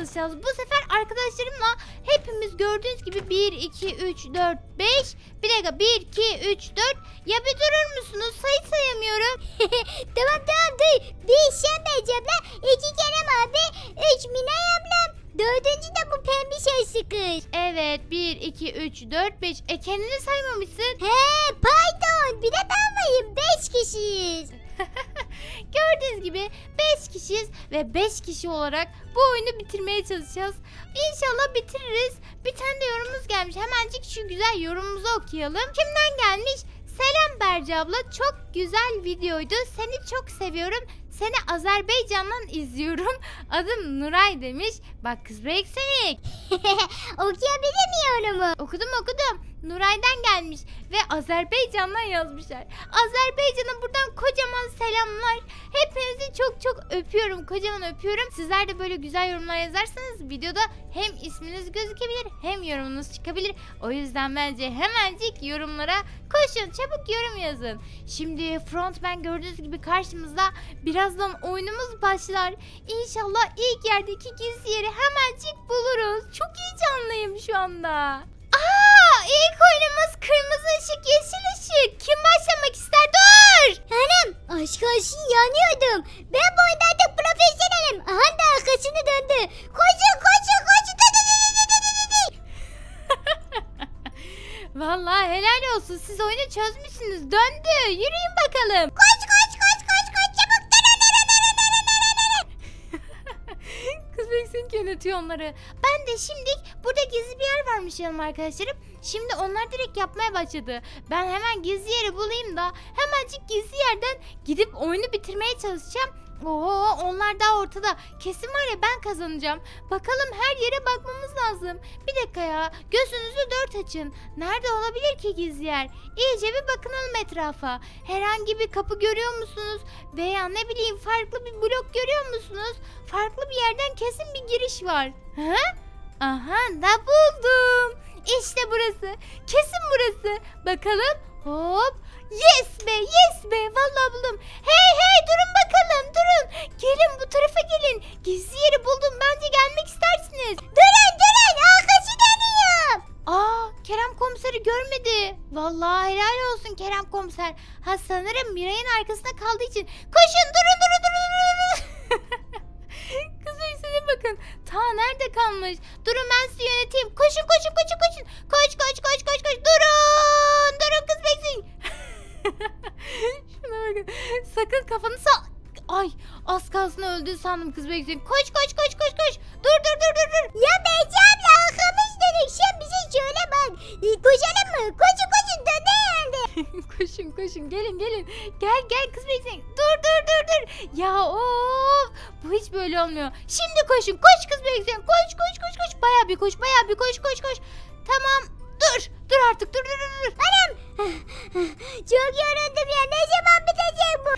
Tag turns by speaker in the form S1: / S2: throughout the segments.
S1: çalışacağız. Bu sefer arkadaşlarımla hepimiz gördüğünüz gibi 1, 2, 3, 4, 5. Bir dakika 1, 2, 3, 4. Ya bir durur musunuz? Sayı sayamıyorum.
S2: tamam tamam dur. Bir Şembe abla, iki Kerem abi, üç Minay ablam. Dördüncü de bu pembiş aşkı kız.
S1: Evet 1, 2, 3, 4, 5. E kendini saymamışsın.
S2: He pardon bir de ben varım. Beş kişiyiz.
S1: Gördüğünüz gibi 5 kişiyiz ve 5 kişi olarak bu oyunu bitirmeye çalışacağız. İnşallah bitiririz. Bir tane de yorumumuz gelmiş. Hemencik şu güzel yorumumuzu okuyalım. Kimden gelmiş? Selam Berce abla. Çok güzel videoydu. Seni çok seviyorum. Seni Azerbaycan'dan izliyorum. Adım Nuray demiş. Bak kız seni.
S2: Okuyabilir mi yorumu?
S1: Okudum okudum. Nuray'dan gelmiş ve Azerbaycan'dan yazmışlar. Azerbaycan'a buradan kocaman selamlar. Hepinizi çok çok öpüyorum. Kocaman öpüyorum. Sizler de böyle güzel yorumlar yazarsanız videoda hem isminiz gözükebilir hem yorumunuz çıkabilir. O yüzden bence hemencik yorumlara koşun. Çabuk yorum yazın. Şimdi frontman gördüğünüz gibi karşımızda birazdan oyunumuz başlar. İnşallah ilk yerdeki gizli yeri hemencik buluruz. Çok heyecanlıyım şu anda. Aa, ilk oyunumuz kırmızı ışık, yeşil ışık. Kim başlamak ister? Dur!
S2: Hanım aşk olsun yanıyordum. Ben bu oyunda artık profesyonelim. Aha da arkasını döndü. Koşun koşun koşun.
S1: Vallahi helal olsun. Siz oyunu çözmüşsünüz. Döndü. Yürüyün bakalım.
S2: Koş
S1: Beksin yönetiyor onları. Ben de şimdi burada gizli bir yer varmış yanım arkadaşlarım. Şimdi onlar direkt yapmaya başladı. Ben hemen gizli yeri bulayım da hemencik gizli yerden gidip oyunu bitirmeye çalışacağım. Oo onlar daha ortada. Kesin var ya ben kazanacağım. Bakalım her yere bakmamız lazım. Bir dakika ya. Gözünüzü dört açın. Nerede olabilir ki gizli yer? İyice bir bakınalım etrafa. Herhangi bir kapı görüyor musunuz? Veya ne bileyim farklı bir blok görüyor musunuz? Farklı bir yerden kesin bir giriş var. Hı? Aha da buldum. İşte burası. Kesin burası. Bakalım. Hop. Yes be yes be. Vallahi buldum. Hey hey durun bakalım durun. Gelin bu tarafa gelin. Gizli yeri buldum. Bence gelmek istersiniz.
S2: Durun durun arkası dönüyor.
S1: Aa Kerem komiseri görmedi. Vallahi helal olsun Kerem komiser. Ha sanırım Miray'ın arkasında kaldığı için. Koşun durun durun durun durun. durun. Kız Beysin'e bakın. Ta nerede kalmış? Durun ben sizi yöneteyim. Koşun koşun koşun koşun. Koş koş koş koş koş. Durun. Durun kız Beysin. Şuna bakın. Sakın kafanı sal. Ay az kalsın öldü sandım kız Beysin. Koş koş koş koş koş. Dur dur dur dur dur.
S2: Ya Beyci abla arkamız dönük. Sen bize söyle bak. E, Koşalım mı? Koşun koşun döndü herhalde.
S1: koşun koşun gelin gelin. Gel gel kız bekleyin. Dur dur dur dur. Ya of bu hiç böyle olmuyor. Şimdi koşun koş kız bekleyin. Koş koş koş koş. Baya bir koş baya bir koş koş koş. Tamam dur dur artık dur dur dur. dur.
S2: Çok yoruldum ya. Ne zaman?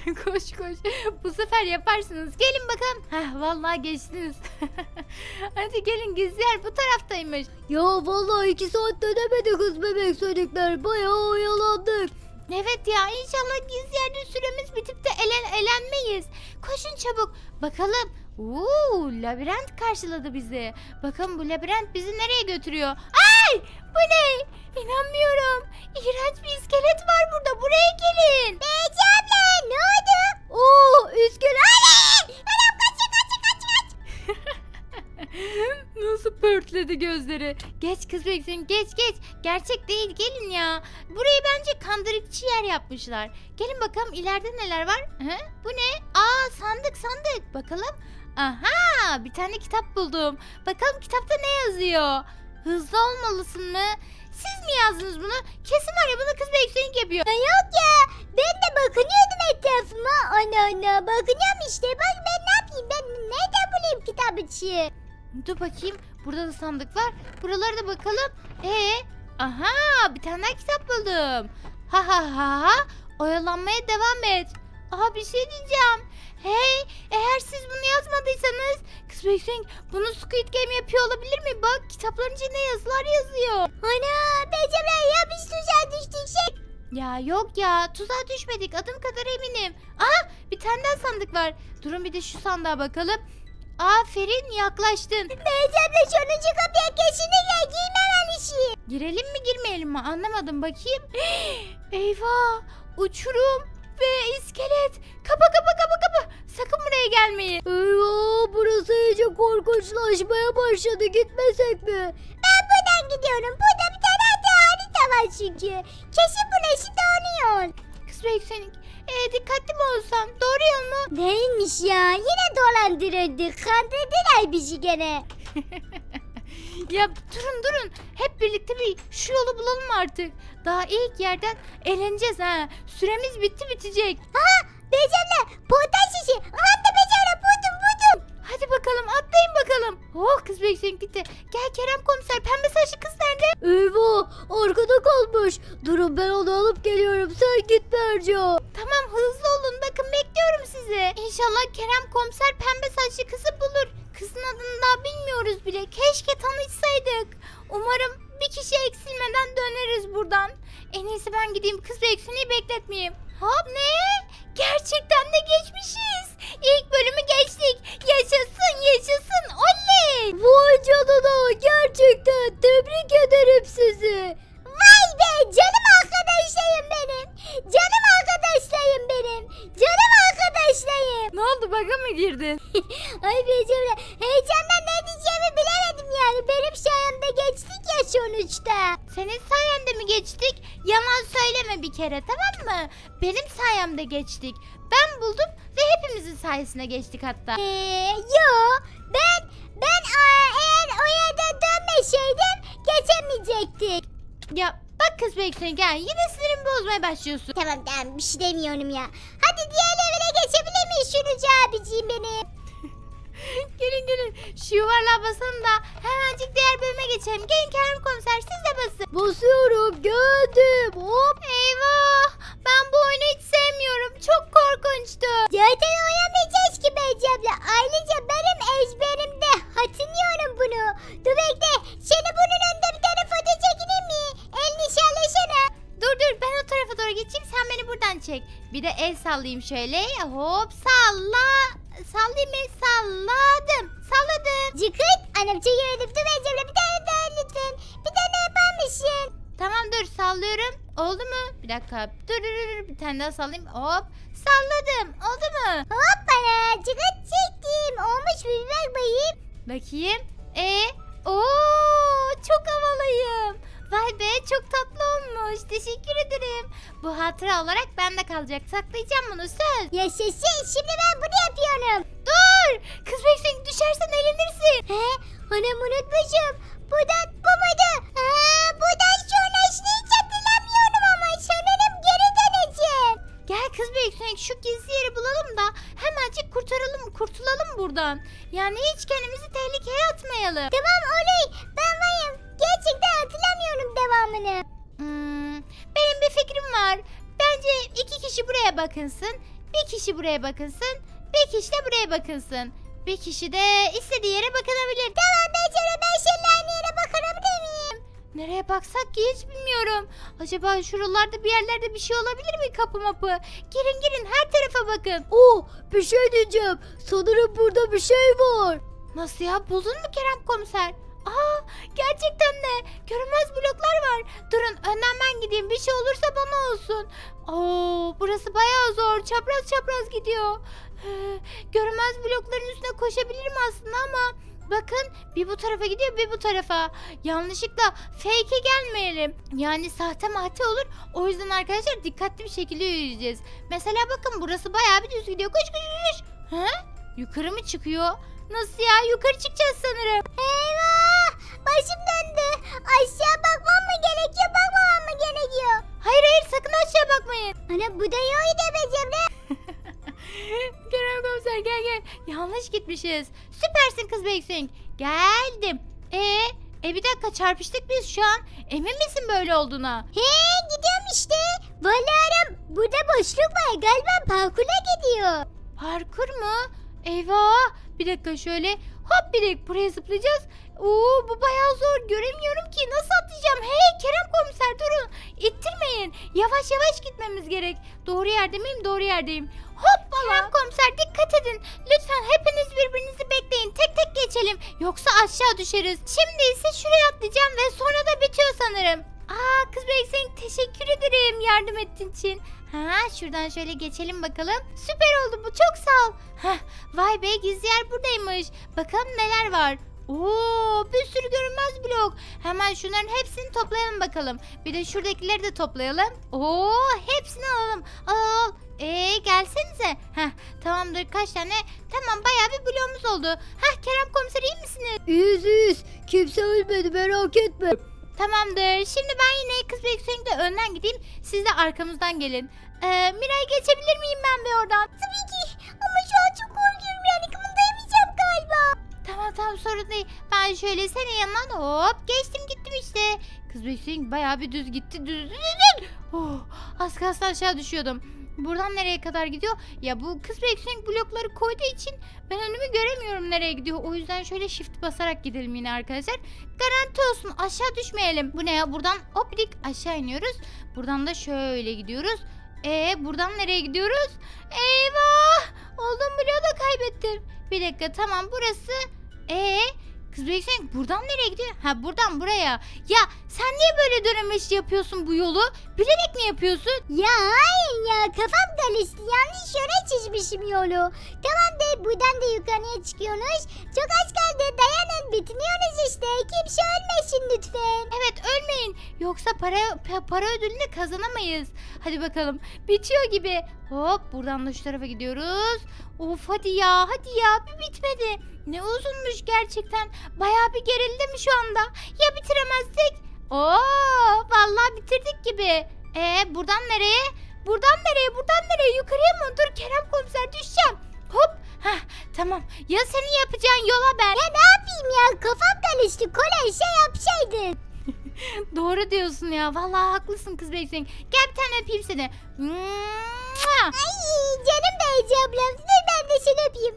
S1: koş koş. Bu sefer yaparsınız. Gelin bakalım. Heh vallahi geçtiniz. Hadi gelin gizli yer bu taraftaymış.
S2: Ya vallahi iki saat dönemedi kız bebek çocuklar. Bayağı oyalandık.
S1: Evet ya inşallah gizli yerde süremiz bitip de elen elenmeyiz. Koşun çabuk. Bakalım. Uuu labirent karşıladı bizi. Bakın bu labirent bizi nereye götürüyor? Ay bu ne? İnanmıyorum. İğrenç bir iskelet var burada. Buraya gelin.
S2: Beyci abla ne oldu? Oo üzgün. Anam kaçın kaçın kaçın kaçın.
S1: Nasıl pörtledi gözleri. Geç kız bekleyin geç geç. Gerçek değil gelin ya. Burayı bence kandırıkçı yer yapmışlar. Gelin bakalım ileride neler var? Hı? Bu ne? Aa sandık sandık. Bakalım. Aha bir tane kitap buldum. Bakalım kitapta ne yazıyor? Hızlı olmalısın mı? Siz mi yazdınız bunu? Kesin var ya bunu kız bekleyin yapıyor.
S2: Ya yok ya. Ben de bakınıyordum etrafıma. Ana ana bakınıyorum işte. Bak ben ne yapayım? Ben nereden bulayım kitap içi?
S1: Dur bakayım. Burada da sandık var. Buralara da bakalım. Ee, aha bir tane daha kitap buldum. Ha ha ha ha. Oyalanmaya devam et. Aa bir şey diyeceğim. Hey eğer siz bunu yazmadıysanız Kız Beksin bunu Squid Game yapıyor olabilir mi? Bak kitapların içinde yazılar yazıyor.
S2: Ana Becemle ya biz tuzağa düştük şey.
S1: Ya yok ya tuzağa düşmedik adım kadar eminim. Aa bir tane daha sandık var. Durun bir de şu sandığa bakalım. Aferin yaklaştın.
S2: Becemle sonuncu kapıya kesinlikle giymemem işi.
S1: Girelim mi girmeyelim mi anlamadım bakayım. Eyvah uçurum ve iskelet. Kapa kapa kapa kapa. Sakın buraya gelmeyin.
S2: Eyvah burası iyice korkunçlaşmaya başladı gitmesek mi? Ben buradan gidiyorum. Burada bir tane hata harita var çünkü. Kesin burası donuyor.
S1: Kız Beksenik e, dikkatli mi olsan doğru yol mu?
S2: Neymiş ya yine dolandırıldık. Kandırdılar bizi gene.
S1: Ya durun durun hep birlikte bir şu yolu bulalım artık. Daha ilk yerden eğleneceğiz ha. Süremiz bitti bitecek.
S2: Aha Becemle portal şişi. Aha
S1: Hadi bakalım atlayın bakalım. Oh kız Beksenik gitti. Gel Kerem komiser pembe saçlı kız nerede?
S2: Eyvah arkada kalmış. Durun ben onu alıp geliyorum. Sen git Berca.
S1: Tamam hızlı olun bakın bekliyorum sizi. İnşallah Kerem komiser pembe saçlı kızı bulur. Kızın adını daha bilmiyoruz bile. Keşke tanışsaydık. Umarım bir kişi eksilmeden döneriz buradan. En iyisi ben gideyim kız ve eksini bekletmeyeyim. Hop ne?
S2: Sayemde geçtik.
S1: Ben buldum ve hepimizin sayesinde geçtik hatta.
S2: Ee, yo ben ben aa, eğer o yerden dönmeseydim geçemeyecektik.
S1: Ya bak kız Beksin gel yine sinirimi bozmaya başlıyorsun.
S2: Tamam tamam bir şey demiyorum ya. Hadi diğer evine geçebilir miyiz Şurucu abiciğim benim?
S1: Gelin gelin şu yuvarlığa basalım da hemencik diğer bölüme geçelim. Gelin Kerem komiser siz de basın.
S2: Basıyorum geldim hop.
S1: Eyvah ben bu oyunu hiç sevmiyorum. Çok korkunçtu.
S2: Zaten oynamayacağız ki Becem'le. Ayrıca benim ezberimde hatırlıyorum bunu. Dur bekle seni bunun önünde bir tane foto çekeyim mi? El nişanlaşana.
S1: Dur dur ben o tarafa doğru geçeyim sen beni buradan çek. Bir de el sallayayım şöyle. Hop salla. Sallayayım? Salladım. Salladım.
S2: Cıkıt anam çekemedim. Dur Becem'le bir tane daha lütfen. Bir tane yapar mısın?
S1: Tamam dur sallıyorum. Oldu mu? Bir dakika. Dur dur dur. Bir tane daha sallayayım. Hop. Salladım. Oldu mu?
S2: Hoppala cıkıt çektim. Olmuş mu bir bak bakayım.
S1: Bakayım. E, Oo, çok havalıyım. Vay be çok tatlı olmuş. Teşekkür ederim. Bu hatıra olarak bende kalacak. Saklayacağım bunu söz.
S2: Yaşasın şimdi ben bunu yapıyorum.
S1: Dur. Kız beksin düşersen elenirsin.
S2: He? Anam unutmuşum. Buradan bu muydu? Aa, buradan sonrasını hiç hatırlamıyorum ama sanırım geri döneceğim.
S1: Gel kız beksin şu gizli yeri bulalım da hemencik kurtaralım kurtulalım buradan. Yani hiç kendimizi tehlikeye atmayalım.
S2: Tamam oley ben varım. Gerçekten hatırlamıyorum devamını.
S1: Hmm, benim bir fikrim var. Bence iki kişi buraya bakınsın. Bir kişi buraya bakınsın. Bir kişi de buraya bakınsın. Bir kişi de istediği yere bakınabilir.
S2: Tamam Becere ben seninle aynı yere bakabilir miyim?
S1: Nereye baksak ki hiç bilmiyorum. Acaba şuralarda bir yerlerde bir şey olabilir mi kapı mapı? Girin girin her tarafa bakın.
S2: Oh bir şey diyeceğim. Sanırım burada bir şey var.
S1: Nasıl ya buldun mu Kerem komiser? Aa gerçekten de görünmez bloklar var. Durun önden ben gideyim bir şey olursa bana olsun. Oo burası bayağı zor çapraz çapraz gidiyor. Ee, görünmez blokların üstüne koşabilirim aslında ama bakın bir bu tarafa gidiyor bir bu tarafa. Yanlışlıkla fake'e gelmeyelim. Yani sahte mahte olur. O yüzden arkadaşlar dikkatli bir şekilde yürüyeceğiz. Mesela bakın burası bayağı bir düz gidiyor. Koş koş koş. He? Yukarı mı çıkıyor? Nasıl ya? Yukarı çıkacağız sanırım.
S2: Eyvah başım döndü. Aşağı bakmam mı gerekiyor bakmamam mı gerekiyor?
S1: Hayır hayır sakın aşağı bakmayın.
S2: Ana bu da yoğuydu Becemle.
S1: Kerem komiser gel gel. Yanlış gitmişiz. Süpersin kız Beksing. Geldim. E, e bir dakika çarpıştık biz şu an. Emin misin böyle olduğuna?
S2: He gidiyorum işte. Vallahi burada boşluk var galiba parkura gidiyor.
S1: Parkur mu? Eyvah. Bir dakika şöyle. Hop bir buraya zıplayacağız. Oo bu bayağı zor. Göremiyorum ki. Nasıl atlayacağım? Hey Kerem komiser durun. İttirmeyin. Yavaş yavaş gitmemiz gerek. Doğru yerde miyim? Doğru yerdeyim. Hoppala. Kerem komiser dikkat edin. Lütfen hepiniz birbirinizi bekleyin. Tek tek geçelim. Yoksa aşağı düşeriz. Şimdi ise şuraya atlayacağım ve sonra da bitiyor sanırım. Aa kız Beksen teşekkür ederim yardım ettiğin için. Ha şuradan şöyle geçelim bakalım. Süper oldu bu çok sağ ol. Heh, vay be gizli yer buradaymış. Bakalım neler var. Oo bir sürü görünmez blok. Hemen şunların hepsini toplayalım bakalım. Bir de şuradakileri de toplayalım. Oo hepsini alalım. Al al. al. Ee gelsenize. Heh tamamdır kaç tane? Tamam bayağı bir bloğumuz oldu. Heh Kerem komiser iyi misiniz?
S2: İyiyiz iyiyiz. Kimse ölmedi merak etme.
S1: Tamamdır. Şimdi ben bekçilikle önden gideyim. Siz de arkamızdan gelin. Ee, Miray geçebilir miyim ben bir oradan?
S2: Tabii ki ama şu an çok korkuyorum yani kımıldayamayacağım galiba.
S1: Tamam tamam sorun değil. Ben şöyle senin yanından hop geçtim gittim işte. Kız bekçilik bayağı bir düz gitti. Düz düz düz. Oh, az kalsın aşağı düşüyordum. Buradan nereye kadar gidiyor? Ya bu kız bekçilik blokları koyduğu için ben önümü göremiyorum nereye gidiyor. O yüzden şöyle shift basarak gidelim yine arkadaşlar. Garanti olsun aşağı düşmeyelim. Bu ne ya? Buradan hop dik aşağı iniyoruz. Buradan da şöyle gidiyoruz. E buradan nereye gidiyoruz? Eyvah! Olduğum bloğu da kaybettim. Bir dakika tamam burası. E Kız Beksen buradan nereye gidiyor? Ha buradan buraya. Ya sen niye böyle dönemeç yapıyorsun bu yolu? Bilerek mi yapıyorsun?
S2: Ya hayır ya kafam karıştı yanlış yöne çizmişim yolu. Tamam de buradan da yukarıya çıkıyorsunuz. Çok az kaldı dayanın bitiniyorsunuz işte. Kimse ölmesin lütfen.
S1: Evet ölmeyin. Yoksa para pa- para ödülünü kazanamayız. Hadi bakalım. Bitiyor gibi. Hop buradan da şu tarafa gidiyoruz. Of hadi ya hadi ya bir bitmedi. Ne uzunmuş gerçekten. Bayağı bir gerildim şu anda. Ya bitiremezsek? Oo vallahi bitirdik gibi. E buradan nereye? Buradan nereye? Buradan nereye? Yukarıya mı? Dur Kerem komiser düşeceğim. Hop. Heh, tamam. Ya senin yapacağın yola ben.
S2: Ya ne yapayım ya kafam karıştı. Kolay şey yapsaydın.
S1: Doğru diyorsun ya. Vallahi haklısın kız Beksin. Gel bir tane öpeyim seni.
S2: Ay canım Beyci ablam. Dur ben de seni öpeyim.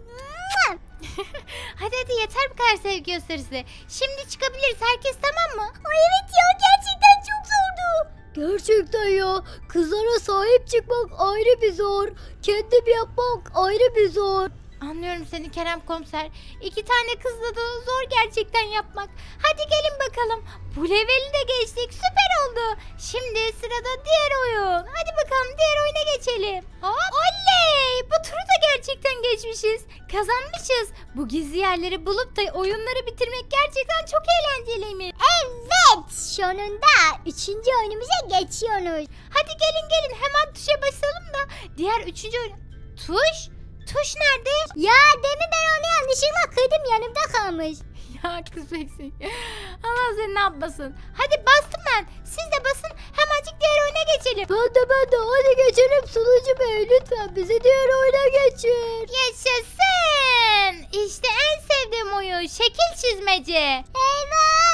S1: Hadi hadi yeter bu kadar sevgi gösterisi. Şimdi çıkabiliriz. Herkes tamam mı?
S2: Ay evet ya gerçekten çok zordu. Gerçekten ya. Kızlara sahip çıkmak ayrı bir zor. Kendim yapmak ayrı bir zor.
S1: Anlıyorum seni Kerem komiser. İki tane kızla da zor gerçekten yapmak. Hadi gelin bakalım. Bu leveli de geçtik. Süper oldu. Şimdi sırada diğer oyun. Hadi bakalım diğer oyuna geçelim. Hop. Oley! Bu turu da gerçekten geçmişiz. Kazanmışız. Bu gizli yerleri bulup da oyunları bitirmek gerçekten çok eğlenceliymiş.
S2: Evet sonunda üçüncü oyunumuza geçiyoruz.
S1: Hadi gelin gelin hemen tuşa basalım da diğer üçüncü oyun... Tuş? Tuş nerede?
S2: Ya demin ben onu yanlışlıkla kırdım yanımda kalmış.
S1: Ya kız eksik. Allah seni ne yapmasın. Hadi bastım ben. Siz de basın. Hemencik diğer oyuna geçelim.
S2: Ben de ben de hadi geçelim sunucu bey lütfen bizi diğer oyuna geçir.
S1: Yaşasın. İşte en sevdiğim oyun. Şekil çizmece.
S2: Eyvah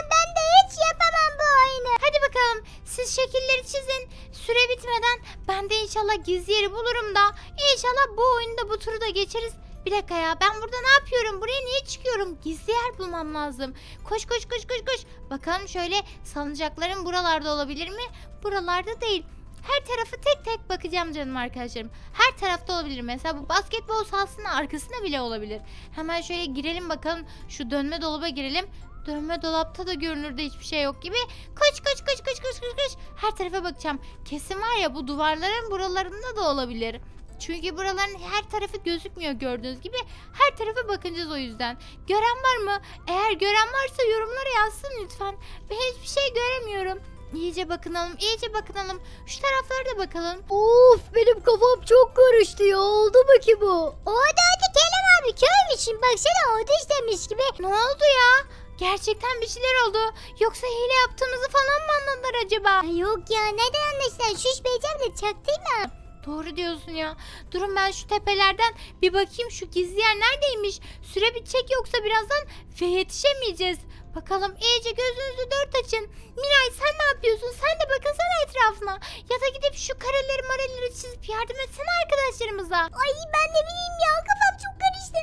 S2: hiç yapamam bu oyunu.
S1: Hadi bakalım. Siz şekilleri çizin. Süre bitmeden ben de inşallah gizli yeri bulurum da. İnşallah bu oyunda bu turu da geçeriz. Bir dakika ya ben burada ne yapıyorum? Buraya niye çıkıyorum? Gizli yer bulmam lazım. Koş koş koş koş koş. Bakalım şöyle salıncakların buralarda olabilir mi? Buralarda değil. Her tarafı tek tek bakacağım canım arkadaşlarım. Her tarafta olabilir. Mesela bu basketbol sahasının arkasında bile olabilir. Hemen şöyle girelim bakalım. Şu dönme dolaba girelim. Dönme dolapta da görünürde hiçbir şey yok gibi. Koş koş koş koş koş koş koş. Her tarafa bakacağım. Kesin var ya bu duvarların buralarında da olabilir. Çünkü buraların her tarafı gözükmüyor gördüğünüz gibi. Her tarafa bakacağız o yüzden. Gören var mı? Eğer gören varsa yorumlara yazsın lütfen. Ben hiçbir şey göremiyorum. İyice bakınalım, iyice bakınalım. Şu taraflara da bakalım.
S2: Of benim kafam çok karıştı ya oldu mu ki bu? Oldu hadi Kerem abi körmüşsün baksana oldu istemiş gibi.
S1: Ne oldu ya? Gerçekten bir şeyler oldu. Yoksa hile yaptığımızı falan mı anladılar acaba?
S2: Ay yok ya neden anlaşılan şuş beyeceğim de çaktırma.
S1: Doğru diyorsun ya. Durun ben şu tepelerden bir bakayım şu gizli yer neredeymiş? Süre bitecek yoksa birazdan ve yetişemeyeceğiz. Bakalım iyice gözünüzü dört açın. Miray sen ne yapıyorsun? Sen de bakınsana etrafına. Ya da gidip şu kareleri mareleri çizip yardım etsene arkadaşlarımıza.
S2: Ay ben de bileyim ya kafam çok karıştı.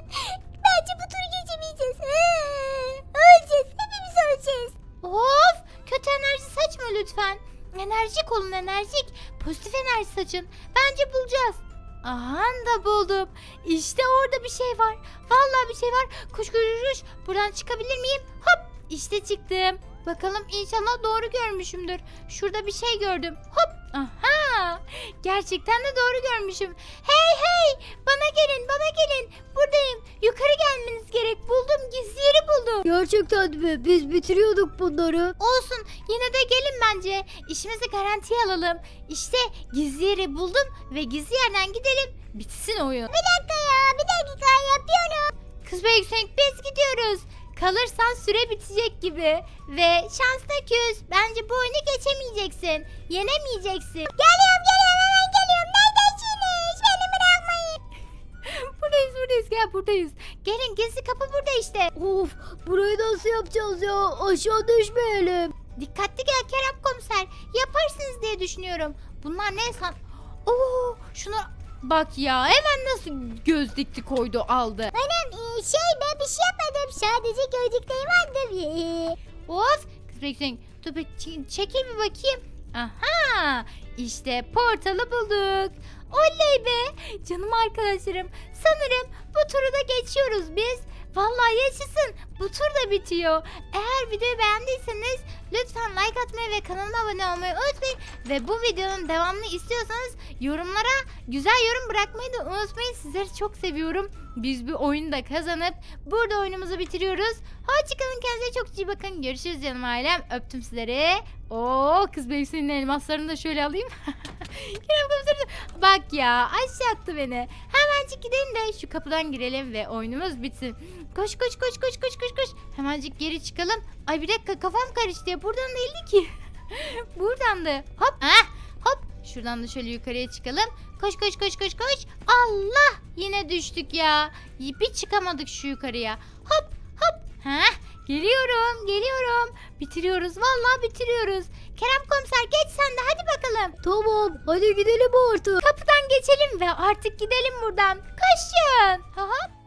S2: Bence bu turu geçemeyeceğiz. Öleceğiz. Hepimiz öleceğiz.
S1: Of! Kötü enerji saçma lütfen. Enerjik olun enerjik. Pozitif enerji saçın. Bence bulacağız. Aha da buldum. İşte orada bir şey var. Vallahi bir şey var. Kuş kuş Buradan çıkabilir miyim? Hop! İşte çıktım. Bakalım inşallah doğru görmüşümdür. Şurada bir şey gördüm. Hop! Aha! Gerçekten de doğru görmüşüm. Hey hey! Bana gelin, bana gelin. Buradayım. Yukarı gelmeniz gerek. Buldum. Gizli yeri buldum.
S2: Gerçekten mi? Biz bitiriyorduk bunları.
S1: Olsun yine de gelin bence. İşimizi garantiye alalım. İşte gizli yeri buldum ve gizli yerden gidelim. Bitsin oyun.
S2: Bir dakika ya bir dakika yapıyorum.
S1: Kız ve yüksek biz gidiyoruz. Kalırsan süre bitecek gibi. Ve şansına küs. Bence bu oyunu geçemeyeceksin. Yenemeyeceksin.
S2: Geliyorum geliyorum hemen geliyorum. Neredesiniz? Beni bırakmayın.
S1: buradayız buradayız gel buradayız. Gelin gizli kapı burada işte.
S2: Of burayı nasıl yapacağız ya? Aşağı düşmeyelim.
S1: Dikkatli gel Kerem komiser. Yaparsınız diye düşünüyorum. Bunlar ne san... Oo, şunu bak ya hemen nasıl göz dikti koydu aldı.
S2: Annem e, şey ben bir şey yapmadım. Sadece gözlükleri vardı. Ee,
S1: Of! Kız bekleyin. Dur bir ç- çekil bir bakayım. Aha! İşte portalı bulduk. Oley be! Canım arkadaşlarım. Sanırım bu turu da geçiyoruz biz. Vallahi yaşasın. Bu tur da bitiyor. Eğer videoyu beğendiyseniz lütfen like atmayı ve kanalıma abone olmayı unutmayın. Ve bu videonun devamını istiyorsanız yorumlara güzel yorum bırakmayı da unutmayın. Sizleri çok seviyorum. Biz bu oyunu da kazanıp burada oyunumuzu bitiriyoruz. Hoşçakalın kendinize çok iyi bakın. Görüşürüz canım ailem. Öptüm sizleri. Oo kız Beysin'in elmaslarını da şöyle alayım. Bak ya aşağı attı beni. Hemencik gidelim de şu kapıdan girelim ve oyunumuz bitsin. Koş koş koş koş koş koş koş. Hemencik geri çıkalım. Ay bir dakika kafam karıştı ya. Buradan değildi ki. Buradan da. Hop. Ah, hop. Şuradan da şöyle yukarıya çıkalım. Koş koş koş koş koş. Allah yine düştük ya. Bir çıkamadık şu yukarıya. Hop hop. Heh, geliyorum geliyorum. Bitiriyoruz vallahi bitiriyoruz. Kerem komiser geç sen de hadi bakalım.
S2: tamam hadi gidelim artık.
S1: Kapıdan geçelim ve artık gidelim buradan. Koşun. Hop